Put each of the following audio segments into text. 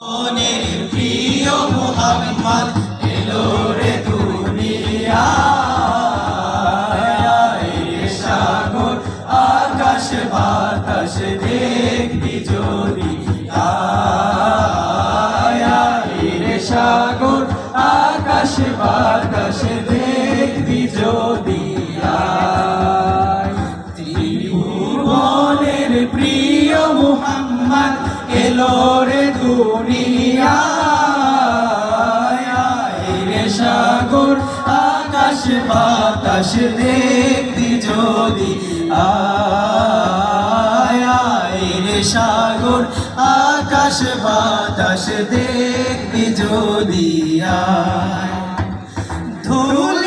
মনের প্রিয় মোহাম্মদ এলো রে দুনিয়া। সাগর আকাশ বাতাস সাগরে দুনিয়া সাগর, আকাশ বাতাস দেখতি যদি আয়রে সাগর, আকাশ বাতাস দেখতি যদি আয়। ধুল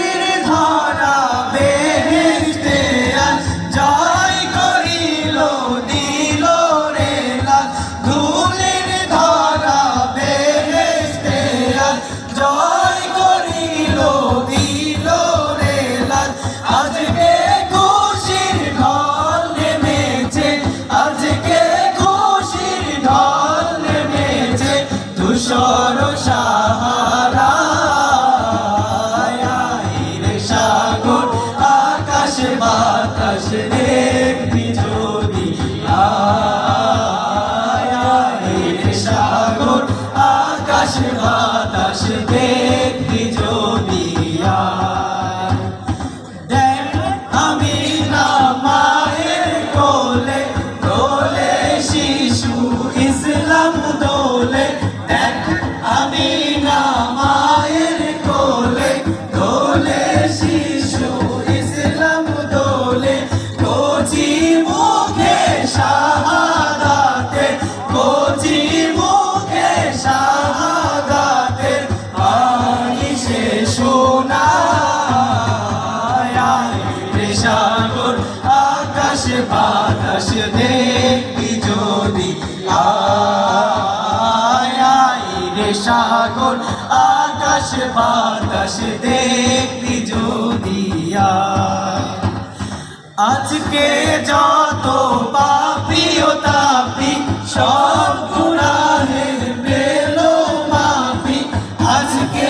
主 বাতাস দেখবি যদি আজকে যত পাপিও তাপি সব গুণাহে পেল মাপি আজকে